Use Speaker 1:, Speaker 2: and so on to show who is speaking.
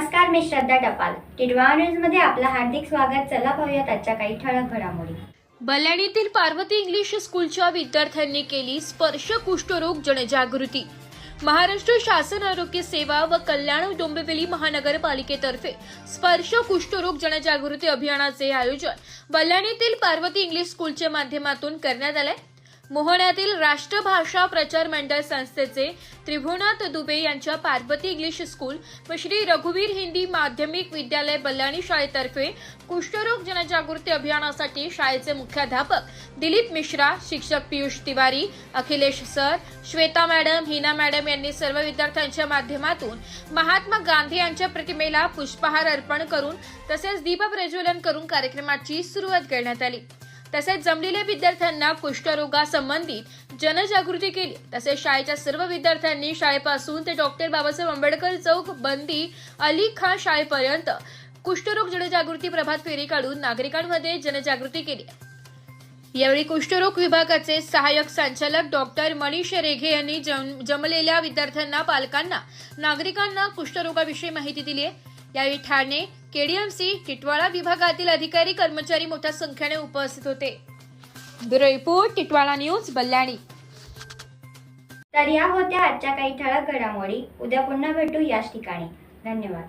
Speaker 1: मी श्रद्धा टपाल. टिडवा न्यूजमध्ये आपलं हार्दिक स्वागत. चला पाहूयात आजच्या काही ठळक घडामोडी.
Speaker 2: बल्याणीतील पार्वती इंग्लिश स्कूलच्या विद्यार्थ्यांनी केली स्पर्श कुष्ठरोग जनजागृती. महाराष्ट्र शासन आरोग्य सेवा व कल्याण डोंबिवली महानगरपालिकेतर्फे स्पर्श कुष्ठरोग जनजागृती अभियानाचे आयोजन बल्याणीतील पार्वती इंग्लिश स्कूलच्या माध्यमातून करण्यात आले मोहण्यातील राष्ट्रभाषा प्रचार मंडळ संस्थेचे त्रिभुवनाथ दुबे यांच्या पार्वती इंग्लिश स्कूल व श्री रघुवीर हिंदी माध्यमिक विद्यालय बल्याणी शाळेतर्फे कुष्ठरोग जनजागृती अभियानासाठी शाळेचे मुख्याध्यापक दिलीप मिश्रा शिक्षक Piyush Tiwari Akhilesh sir Shweta madam Hina madam यांनी सर्व विद्यार्थ्यांच्या माध्यमातून महात्मा गांधी यांच्या प्रतिमेला पुष्पहार अर्पण करून तसेच दीप प्रज्वलन करून कार्यक्रमाची सुरुवात करण्यात आली. तसेच जमलेल्या विद्यार्थ्यांना कुष्ठरोगासंबंधित जनजागृती केली. तसेच शाळेच्या सर्व विद्यार्थ्यांनी शाळेपासून ते डॉक्टर बाबासाहेब आंबेडकर चौक बंदी अली खान शाळेपर्यंत कुष्ठरोग जनजागृती प्रभात फेरी काढून नागरिकांमध्ये जनजागृती केली. यावेळी कुष्ठरोग विभागाचे सहाय्यक संचालक डॉक्टर मनीष रेघे यांनी जम- जमलेल्या विद्यार्थ्यांना पालकांना नागरिकांना कुष्ठरोगाविषयी माहिती दिली आहे. यावेळी ठाणे केडीएमसी टिटवाळा विभागातील अधिकारी कर्मचारी मोठ्या संख्येने उपस्थित होते. Bureau report Titwala news बल्याणी.
Speaker 1: तर या होत्या आजच्या काही ठळक घडामोडी. उद्या पुन्हा भेटू याच ठिकाणी. धन्यवाद.